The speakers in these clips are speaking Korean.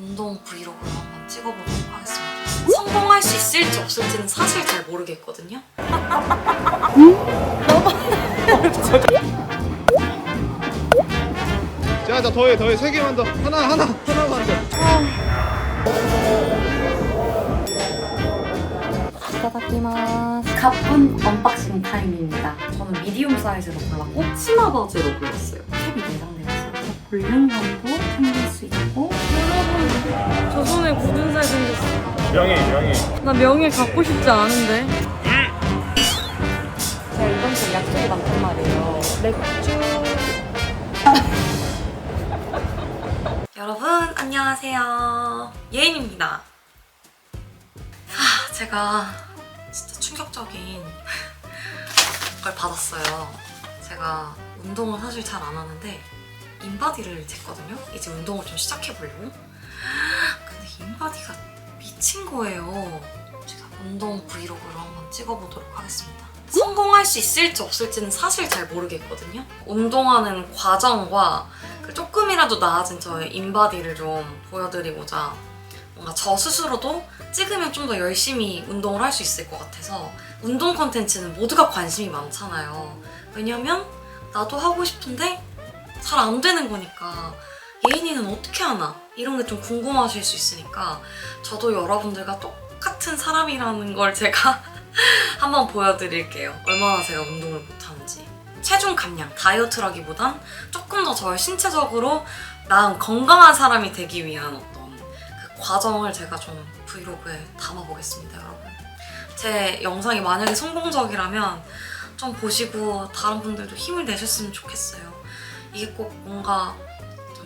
운동 브이로그를 한번 찍어보도록 하겠습니다. 성공할 수 있을지 없을지는 사실 잘 모르겠거든요. 자, 자, 더해, 더해. 세 개만 더. 하나, 하나, 하나만 더. 이타다키마스 가쁜 언박싱 타임입니다. 저는 미디움 사이즈로 골랐고 치마 바지로 골랐어요. 캡이 내장되어서 볼륨감도 챙길 수 있고 저 손에 굳은 살 생겼어. 명예, 명예. 나 명예 갖고 싶지 않은데. 제가 이번 주에 약속이 많단 말이에요. 맥주. 여러분 안녕하세요. 예인입니다. 하, 제가 진짜 충격적인 걸 받았어요. 제가 운동을 사실 잘 안 하는데 인바디를 쟀거든요. 이제 운동을 좀 시작해 보려고. 근데 인바디가 미친 거예요. 제가 운동 브이로그로 한번 찍어보도록 하겠습니다. 성공할 수 있을지 없을지는 사실 잘 모르겠거든요. 운동하는 과정과 그 조금이라도 나아진 저의 인바디를 좀 보여드리고자 뭔가 저 스스로도 찍으면 좀 더 열심히 운동을 할 수 있을 것 같아서 운동 콘텐츠는 모두가 관심이 많잖아요. 왜냐면 나도 하고 싶은데 잘 안 되는 거니까 예인이는 어떻게 하나 이런 게 좀 궁금하실 수 있으니까 저도 여러분들과 똑같은 사람이라는 걸 제가 한번 보여드릴게요. 얼마나 제가 운동을 못하는지. 체중 감량, 다이어트라기보단 조금 더 저의 신체적으로 나은 건강한 사람이 되기 위한 어떤 그 과정을 제가 좀 브이로그에 담아보겠습니다, 여러분. 제 영상이 만약에 성공적이라면 좀 보시고 다른 분들도 힘을 내셨으면 좋겠어요. 이게 꼭 뭔가 좀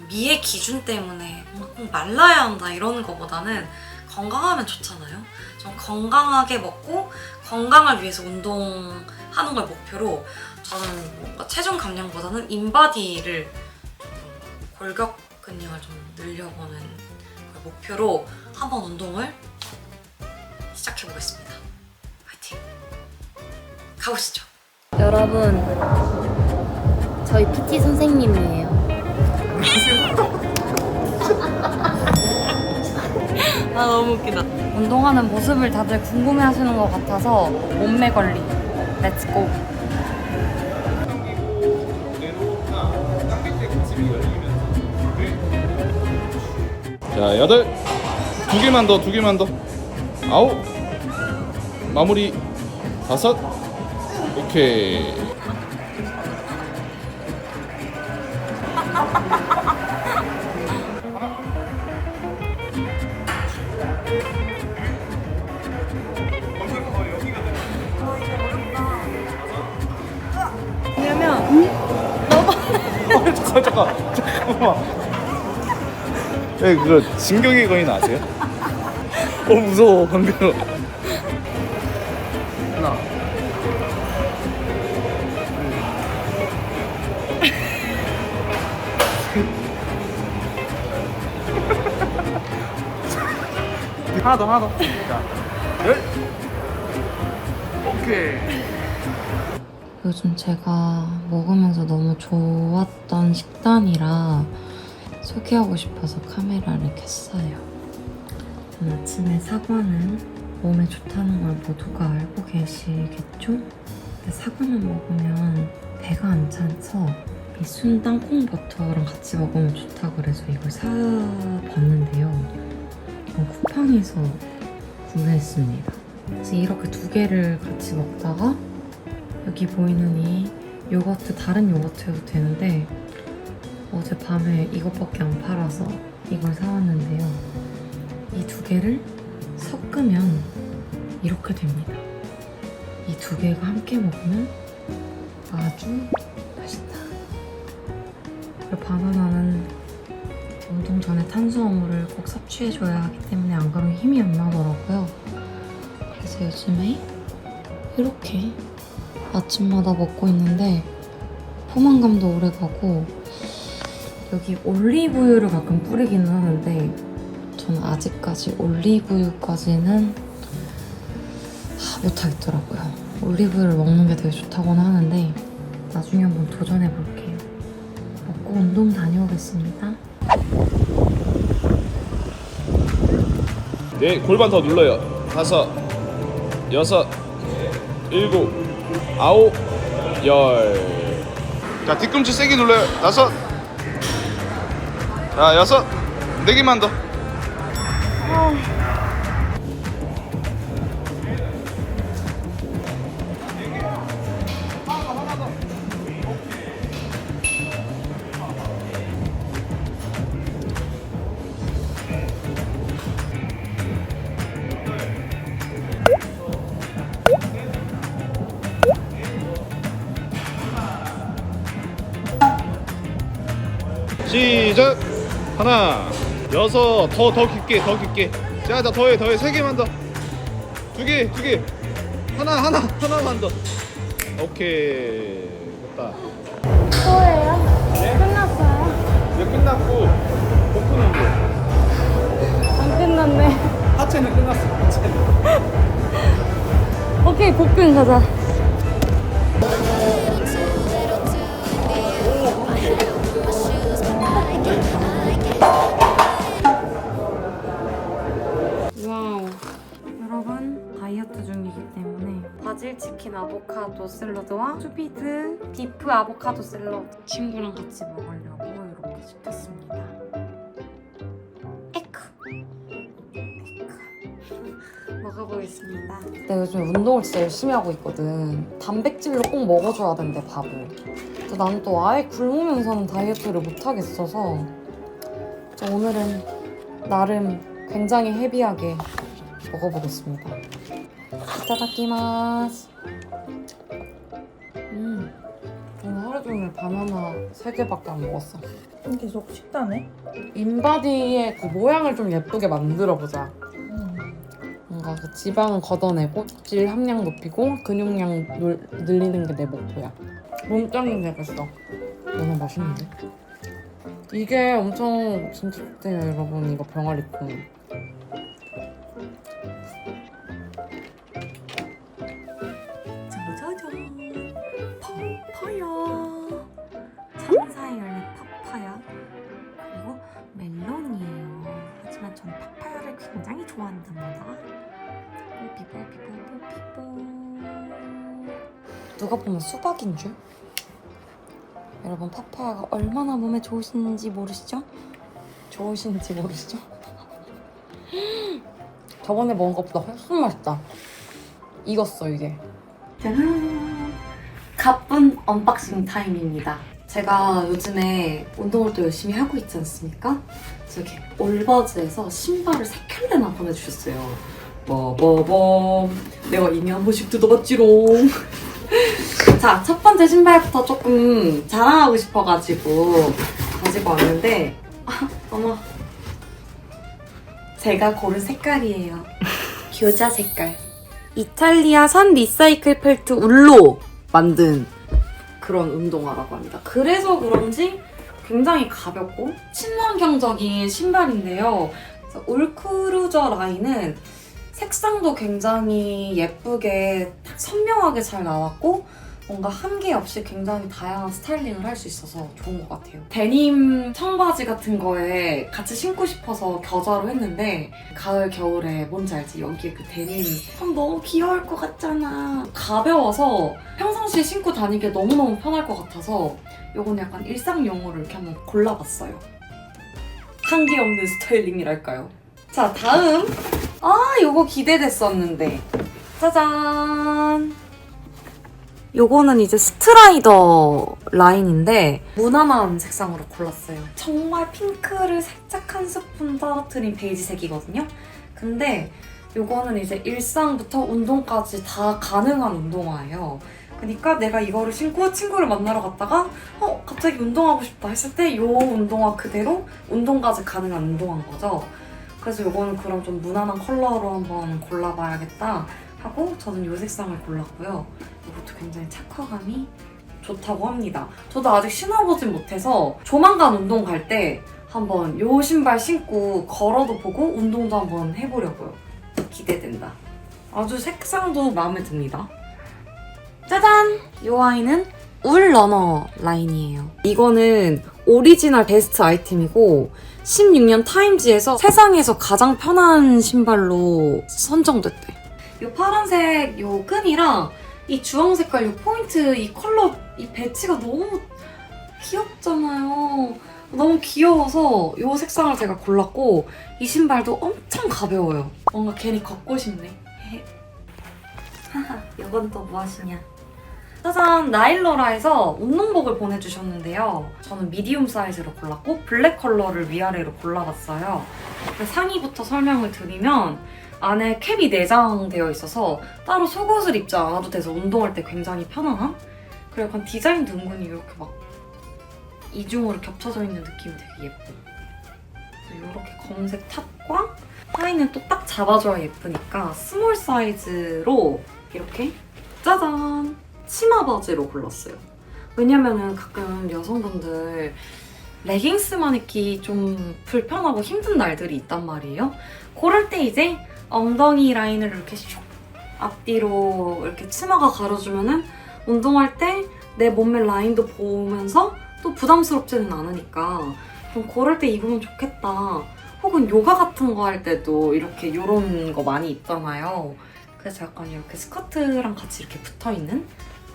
미의 기준 때문에 꼭 말라야 한다 이러는 것보다는 건강하면 좋잖아요. 좀 건강하게 먹고 건강을 위해서 운동하는 걸 목표로 저는 뭔가 체중 감량보다는 인바디를 좀 골격 근량을 좀 늘려보는 걸 목표로 한번 운동을 시작해 보겠습니다. 화이팅! 가보시죠. 여러분, 저희 PT 선생님이에요. 아, 너무 웃기다. 운동하는 모습을 다들 궁금해 하시는 것 같아서 몸매 관리. 렛츠고! 자, 여덟. 두 개만 더, 두 개만 더. 아홉. 마무리. 다섯. 오케이. 잠깐, 잠깐. 잠깐만. 네, 그거 진격의 거인 아세요? 어, 무서워, 방금. 하나. 하나 더, 하나 더. 자, 열. 오케이. 요즘 제가 먹으면서 너무 좋았 던 식단이라 소개하고 싶어서 카메라를 켰어요. 일단 아침에 사과는 몸에 좋다는 걸 모두가 알고 계시겠죠? 근데 사과만 먹으면 배가 안 차서 이 순 땅콩 버터랑 같이 먹으면 좋다 그래서 이걸 사 봤는데요. 어, 쿠팡에서 구매했습니다. 그래서 이렇게 두 개를 같이 먹다가 여기 보이는 이 요거트 다른 요거트여도 되는데 어젯밤에 이것밖에 안 팔아서 이걸 사왔는데요. 이 두 개를 섞으면 이렇게 됩니다. 이 두 개가 함께 먹으면 아주 맛있다. 바나나는 운동 전에 탄수화물을 꼭 섭취해줘야 하기 때문에 안 그러면 힘이 안 나더라고요. 그래서 요즘에 이렇게 아침마다 먹고 있는데 포만감도 오래 가고 여기 올리브유를 가끔 뿌리기는 하는데 저는 아직까지 올리브유까지는 하, 못하겠더라고요. 올리브유를 먹는 게 되게 좋다고는 하는데 나중에 한번 도전해 볼게요. 먹고 운동 다녀오겠습니다. 네 골반 더 눌러요 다섯 여섯 일곱 아홉 열 자 뒤꿈치 세게 눌러요 다섯 자 여섯. 네 개만 더. 시 하나 여섯 더 더 깊게 더 깊게 자자 더해 더해 세 개만 더두 개 두 개 하나 하나 하나만 더 오케이 됐다 또예요? 네? 끝났어요? 이제 끝났고 복근 운동 안 끝났네. 하체는 끝났어 하체는 오케이, 복근 가자. 중이기 때문에 바질 치킨 아보카도 샐러드와 슈피드 비프 아보카도 샐러드 친구랑 같이 먹으려고 이렇게 시켰습니다. 먹어보겠습니다. 내가 요즘에 운동을 진짜 열심히 하고 있거든. 단백질로 꼭 먹어줘야 된대, 밥을. 근데 나는 또 아예 굶으면서는 다이어트를 못 하겠어서 저 오늘은 나름 굉장히 헤비하게 먹어보겠습니다. 이타다키마스. 음, 오늘 하루 종일 바나나 3개밖에 안 먹었어. 계속 식단해? 인바디의 그 모양을 좀 예쁘게 만들어 보자. 뭔가 그 지방은 걷어내고 질 함량 높이고 근육량 놀- 늘리는 게 내 목표야. 몸짱이 되겠어. 너무 맛있는데? 이게 엄청 진짜 좋대요 여러분 이거 병아리콩. 누가 보면 수박인 줄? 여러분 파파야가 얼마나 몸에 좋으신지 모르시죠? 좋으신지 모르시죠? 저번에 먹은 것보다 훨씬 맛있다. 익었어 이게. 짜란 가쁜 언박싱 타임입니다 제가 요즘에 운동을 또 열심히 하고 있지 않습니까? 이렇게 올버즈에서 신발을 세 켤레나 보내주셨어요 뭐뭐뭐 내가 이미 한 번씩 뜯어봤지롱 자, 첫 번째 신발부터 조금 자랑하고 싶어가지고 가지고 왔는데 아, 어머 제가 고른 색깔이에요 교자 색깔 이탈리아 산 리사이클 펠트 울로 만든 그런 운동화라고 합니다. 그래서 그런지 굉장히 가볍고 친환경적인 신발인데요. 올크루저 라인은 색상도 굉장히 예쁘게 딱 선명하게 잘 나왔고 뭔가 한계 없이 굉장히 다양한 스타일링을 할 수 있어서 좋은 것 같아요. 데님 청바지 같은 거에 같이 신고 싶어서 겨자로 했는데 가을 겨울에 뭔지 알지? 여기에 그 데님 참 너무 귀여울 것 같잖아. 가벼워서 평상시에 신고 다니기에 너무너무 편할 것 같아서 요건 약간 일상용으로 이렇게 한번 골라봤어요. 한계 없는 스타일링이랄까요? 자 다음 아 요거 기대됐었는데 짜잔 요거는 이제 스트라이더 라인인데 무난한 색상으로 골랐어요. 정말 핑크를 살짝 한 스푼 떨어뜨린 베이지색이거든요. 근데 요거는 이제 일상부터 운동까지 다 가능한 운동화예요. 그러니까 내가 이거를 신고 친구를 만나러 갔다가 어 갑자기 운동하고 싶다 했을 때 요 운동화 그대로 운동까지 가능한 운동화인 거죠. 그래서 요거는 그럼 좀 무난한 컬러로 한번 골라봐야겠다 하고 저는 요 색상을 골랐고요. 이것도 굉장히 착화감이 좋다고 합니다. 저도 아직 신어보진 못해서 조만간 운동 갈 때 한번 요 신발 신고 걸어도 보고 운동도 한번 해보려고요. 기대된다. 아주 색상도 마음에 듭니다. 짜잔! 이 아이는 울 러너 라인이에요. 이거는 오리지널 베스트 아이템이고 16년 타임지에서 세상에서 가장 편한 신발로 선정됐대. 이 파란색 요 끈이랑 이 주황 색깔 요 포인트 이 컬러 이 배치가 너무 귀엽잖아요. 너무 귀여워서 이 색상을 제가 골랐고 이 신발도 엄청 가벼워요. 뭔가 괜히 걷고 싶네. 하하, 이건 또 무엇이냐? 짜잔! 나일러라에서 운동복을 보내주셨는데요. 저는 미디움 사이즈로 골랐고 블랙 컬러를 위아래로 골라봤어요. 그 상의부터 설명을 드리면 안에 캡이 내장되어 있어서 따로 속옷을 입지 않아도 돼서 운동할 때 굉장히 편안한? 그리고 약간 디자인도 은근히 이렇게 막 이중으로 겹쳐져 있는 느낌이 되게 예뻐. 이렇게 검은색 탑과 하의는 또 딱 잡아줘야 예쁘니까 스몰 사이즈로 이렇게 짜잔! 치마 바지로 골랐어요. 왜냐면은 가끔 여성분들 레깅스만 입기 좀 불편하고 힘든 날들이 있단 말이에요. 그럴 때 이제 엉덩이 라인을 이렇게 슉 앞뒤로 이렇게 치마가 가려주면은 운동할 때 내 몸매 라인도 보면서 또 부담스럽지는 않으니까 좀 그럴 때 입으면 좋겠다. 혹은 요가 같은 거 할 때도 이렇게 이런 거 많이 입잖아요. 그래서 약간 이렇게 스커트랑 같이 이렇게 붙어 있는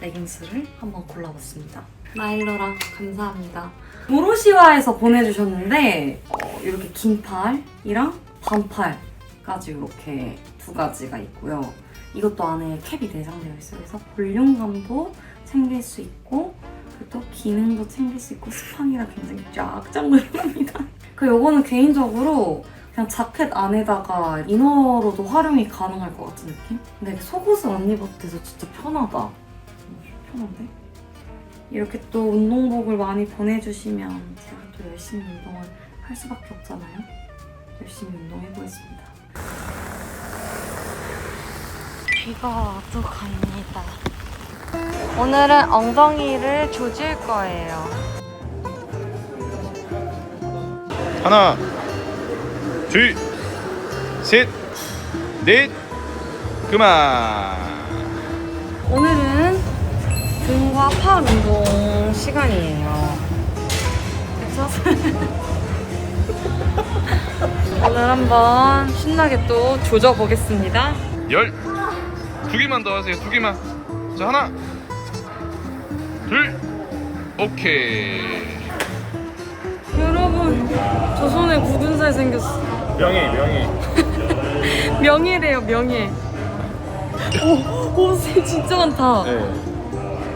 레깅스를 한번 골라봤습니다. 나일러라 감사합니다. 도로시와에서 보내주셨는데 어, 이렇게 긴 팔이랑 반팔까지 이렇게 두 가지가 있고요. 이것도 안에 캡이 내장되어 있어요. 그래서 볼륨감도 챙길 수 있고 또 기능도 챙길 수 있고 스판이라 굉장히 쫙쫙 늘어납니다. 그 요거는 개인적으로 그냥 자켓 안에다가 이너로도 활용이 가능할 것 같은 느낌? 근데 속옷을 안 입어도 돼서 진짜 편하다. 음, 편한데? 이렇게 또 운동복을 많이 보내주시면 제가 또 열심히 운동을 할 수밖에 없잖아요. 열심히 운동해보겠습니다. 비가 또 갑니다. 오늘은 엉덩이를 조질 거예요. 하나, 둘, 셋, 넷, 그만. 오늘은 팔 운동 시간이에요. 그래서 오늘 한번 신나게 또 조져 보겠습니다. 열. 두 개만 더 하세요. 두 개만. 자 하나, 둘, 오케이. 여러분, 저 손에 굵은 살 생겼어. 명예, 명예. 명예래요, 명예. 오, 옷이 진짜 많다. 네.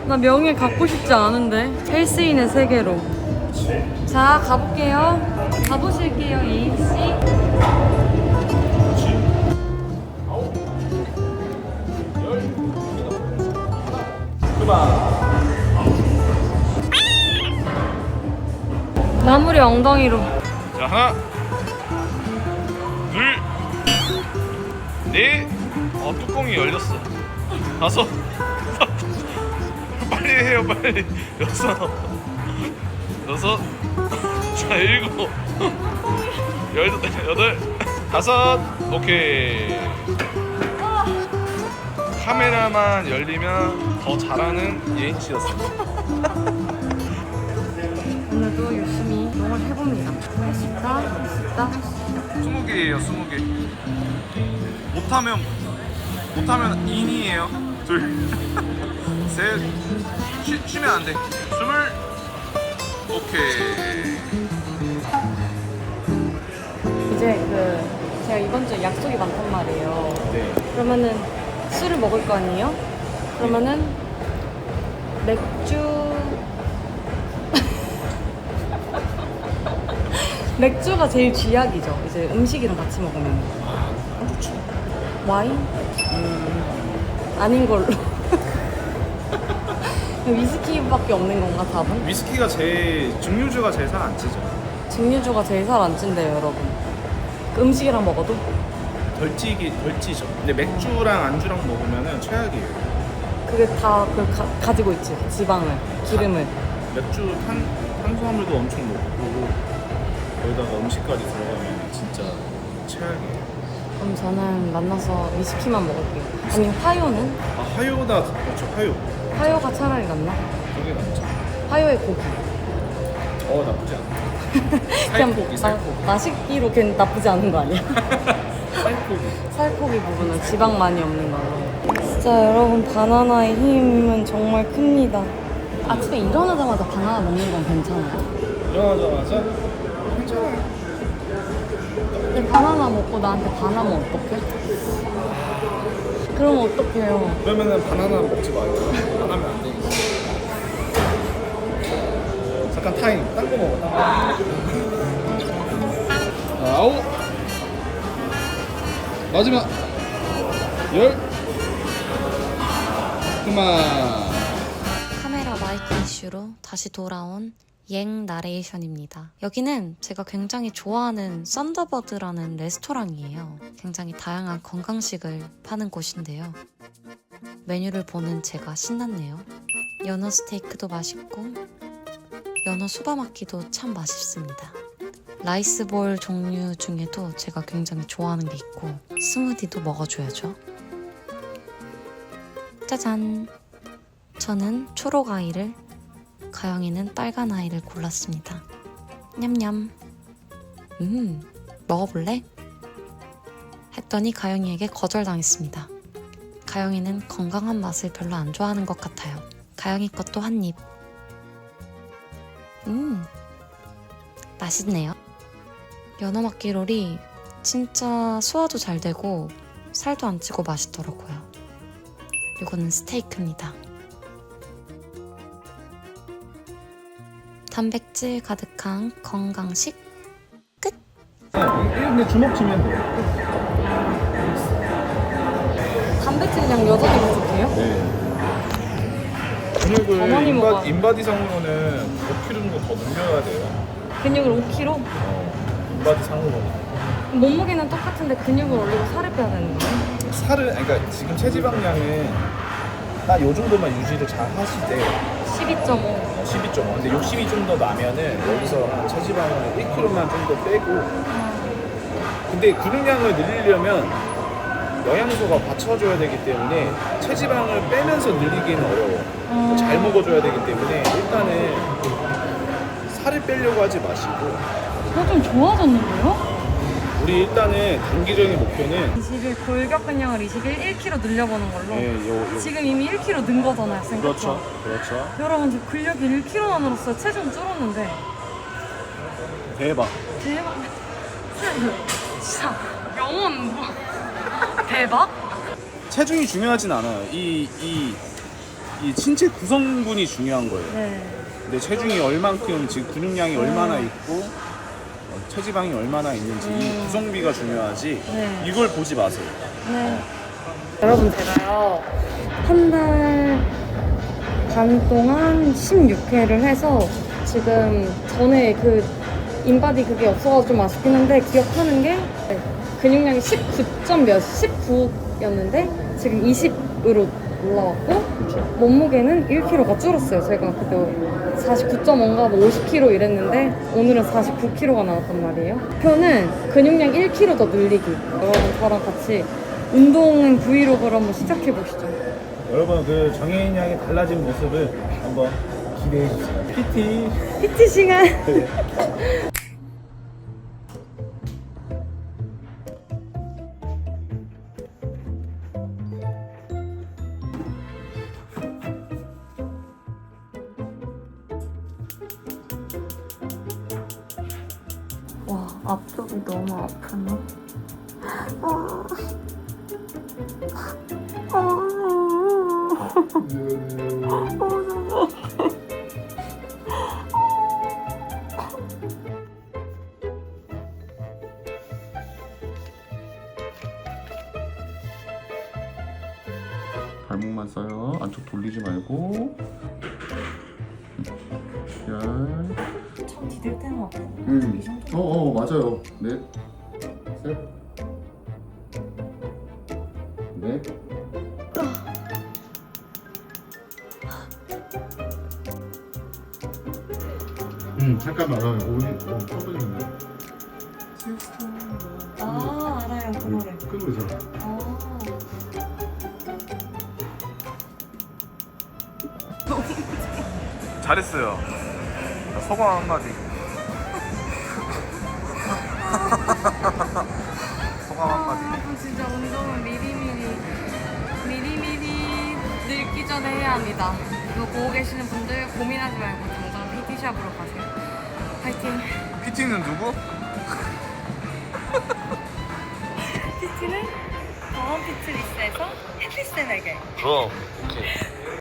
나 명예 갖고 싶지 않은데. 헬스인의 세계로. 자, 가볼게요. 가보실게요, 이인씨. 마무리 엉덩이로. 자 하나, 둘, 넷. 어 뚜껑이 열렸어. 다섯. 빨리 빨리. 여섯. 여섯. 자 일곱. 열 여덟. 다섯. 오케이. 카메라만 열리면 더 잘하는 예인 씨였어. 오늘도 열심히 운동을 해봅니다. 할 수 있다, 할 수 있다, 할 수 있다. 스무 개예요, 스무 개. 못하면 못하면 인이에요. 둘, 셋, 쉬, 쉬면 안 돼. 스물, 오케이. 이제 그 제가 이번 주에 약속이 많단 말이에요. 네. 그러면은 술을 먹을 거 아니에요? 그러면은 맥주 맥주가 제일 쥐약이죠. 이제 음식이랑 같이 먹으면 아, 좋죠. 와인? 음, 아닌 걸로. 위스키밖에 없는 건가 답은? 위스키가 제일 증류주가 제일 살 안 찌죠. 증류주가 제일 살 안 찐대요, 여러분. 그 음식이랑 먹어도? 덜 찌기 덜 찌죠. 근데 맥주랑 안주랑 먹으면은 최악이에요. 그게 다 그걸 가, 가지고 있지. 지방을, 기름을. 맥주 탄 탄수화물도 엄청 높고 거기다가 음식까지 들어가면 진짜 최악이에요. 그럼 저는 만나서 위스키만 먹을게요. 아니 화요는? 아 화요다 그렇죠 화요. 화요가 차라리 낫나? 그게 낫죠. 화요일 고기. 어 나쁘지 않아. 그냥 살코기 마- 살코기 맛있기로 괜 나쁘지 않은 거 아니야? 살코기. 살코기 부분은 지방 많이 없는 걸로. 진짜 여러분 바나나의 힘은 정말 큽니다. 아침에 일어나자마자 바나나 먹는 건 괜찮아요. 일어나자마자 괜찮아요. 근데 바나나 먹고 나한테 반하면 어떡해? 그럼 어떡해요? 그러면은 바나나 먹지 마요. 안 하면 안 되니까. 잠깐 타임. 딴 거 먹어. 딴 거. 아홉 마지막 열 그만 카메라 마이크 이슈로 다시 돌아온 옌 나레이션입니다. 여기는 제가 굉장히 좋아하는 썬더버드라는 레스토랑이에요. 굉장히 다양한 건강식을 파는 곳인데요. 메뉴를 보는 제가 신났네요. 연어 스테이크도 맛있고 연어 수바마키도 참 맛있습니다. 라이스볼 종류 중에도 제가 굉장히 좋아하는 게 있고 스무디도 먹어줘야죠. 짜잔! 저는 초록 아이를, 가영이는 빨간 아이를 골랐습니다. 냠냠. 음, 먹어볼래? 했더니 가영이에게 거절당했습니다. 가영이는 건강한 맛을 별로 안 좋아하는 것 같아요. 가영이 것도 한 입. 음, 맛있네요. 연어막기롤이 진짜 소화도 잘 되고 살도 안 찌고 맛있더라고요. 이거는 스테이크입니다. 단백질 가득한 건강식 네, 근데 주먹 치면 돼요. 단백질량 여전히 부족해요? 네. 근육을 인바, 인바디상으로는 5kg 정도 더 늘려야 돼요. 근육을 5kg? 어, 인바디상으로. 몸무게는 똑같은데 근육을 올리고 살을 빼야 되는 거예요? 살을, 아니, 그러니까 지금 체지방량은 딱요 정도만 유지를 잘 하시되 12.5 12.5. 근데 욕심이 좀 더 나면은 여기서 한 체지방을 1kg만 좀 더 빼고. 근데 근육량을 늘리려면 영양소가 받쳐줘야 되기 때문에 체지방을 빼면서 늘리기는 어려워. 잘 먹어줘야 되기 때문에 일단은 살을 빼려고 하지 마시고 어, 좀 좋아졌는데요? 우리 일단은 단기적인 목표는 20일 골격 근량을 21 1kg 늘려보는 걸로 예, 요, 요. 지금 이미 1kg 는 거잖아요 생각보다 그렇죠, 그렇죠. 여러분 저 근력이 1kg나 늘었어요 체중 줄었는데 대박. 대박 진짜 영혼 뭐 대박? 체중이 중요하진 않아요. 이, 이, 이 신체 구성분이 중요한 거예요. 네 근데 체중이 얼만큼 지금 근육량이 얼마나 있고 어, 체지방이 얼마나 있는지 이 구성비가 중요하지 네. 이걸 보지 마세요. 네. 여러분 제가요 한 달 반 동안 16회를 해서 지금 전에 그 인바디 그게 없어서 좀 아쉽긴 한데 기억하는 게 근육량이 19 점 몇 19였는데 지금 20으로 올라왔고 몸무게는 1kg가 줄었어요. 제가 그때 49.5인가 뭐 50kg 이랬는데 오늘은 49kg가 나왔단 말이에요. 목표는 근육량 1kg 더 늘리기. 여러분 저랑 같이 운동 브이로그를 한번 시작해 보시죠. 여러분 그 정혜인 양의 달라진 모습을 한번 기대해 주세요. PT PT 시간. 발목만 써요 안쪽 돌리지 말고 열 참 디딜 때는 아파. 음. 어, 어, 맞아요. 넷, 셋, 넷. 잠깐만, 어, 오니, 어, 천천히 했네. 아 알아요 그 노래. 그 노래잖아. 아. 잘했어요. 자, 소감 한마디. 소감 한마디. 여러분 진짜 운동은 미리미리 미리미리 늙기 전에 해야 합니다. 이거 보고 계시는 분들 고민하지 말고 당장 PT샵으로 가세요. 파이팅! PT는 누구? PT는 병원 피트리스에서 헬리쌤에게 그럼 오케이.